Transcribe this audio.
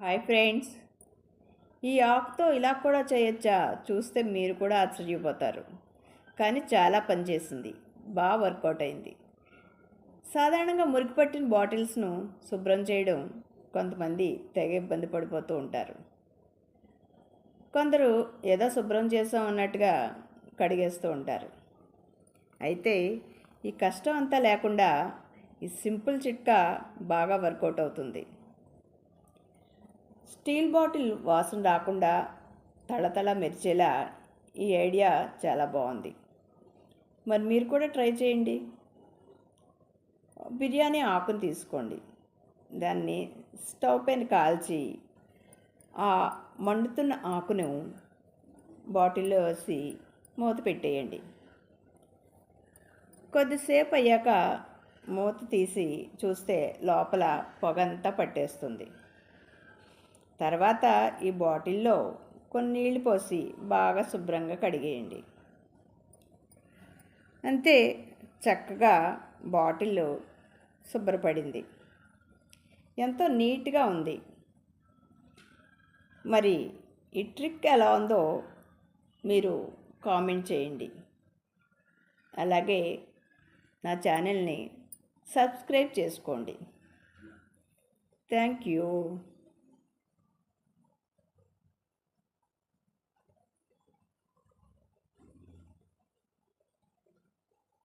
Hi friends ఈ ఆకుతో ఇలా కూడా చేయొచ్చా? చూస్తే మీరు కూడా ఆశ్చర్యపోతారు. కానీ చాలా పనిచేసింది బాగా వర్కౌట్ అయింది. సాధారణంగా మురికి పట్టిన బాటిల్స్ను శుభ్రం చేయడం కొంతమంది తెగ ఇబ్బంది పడిపోతూ ఉంటారు. కొందరు ఏదో శుభ్రం చేసాం అన్నట్టుగా కడిగేస్తూ ఉంటారు. అయితే ఈ కష్టం అంతా లేకుండా ఈ సింపుల్ చిట్కా బాగా వర్కౌట్ అవుతుంది. స్టీల్ బాటిల్ వాసన రాకుండా తళతళ మెరిచేలా ఈ ఐడియా చాలా బాగుంది. మరి మీరు కూడా ట్రై చేయండి. బిర్యానీ ఆకును తీసుకోండి. దాన్ని స్టవ్ పైన కాల్చి ఆ మండుతున్న ఆకును బాటిల్లో వేసి మూత పెట్టేయండి. కొద్దిసేపు అయ్యాక మూత తీసి చూస్తే లోపల పొగంతా పట్టేస్తుంది. తర్వాత ఈ బాటిల్లో కొన్ని నీళ్ళు పోసి బాగా శుభ్రంగా కడిగేయండి. అంతే చక్కగా బాటిల్ శుభ్రపడింది. ఎంతో నీట్గా ఉంది. మరి ఈ ట్రిక్ ఎలా ఉందో మీరు కామెంట్ చేయండి. అలాగే నా ఛానల్ని సబ్స్క్రైబ్ చేసుకోండి. Thank you.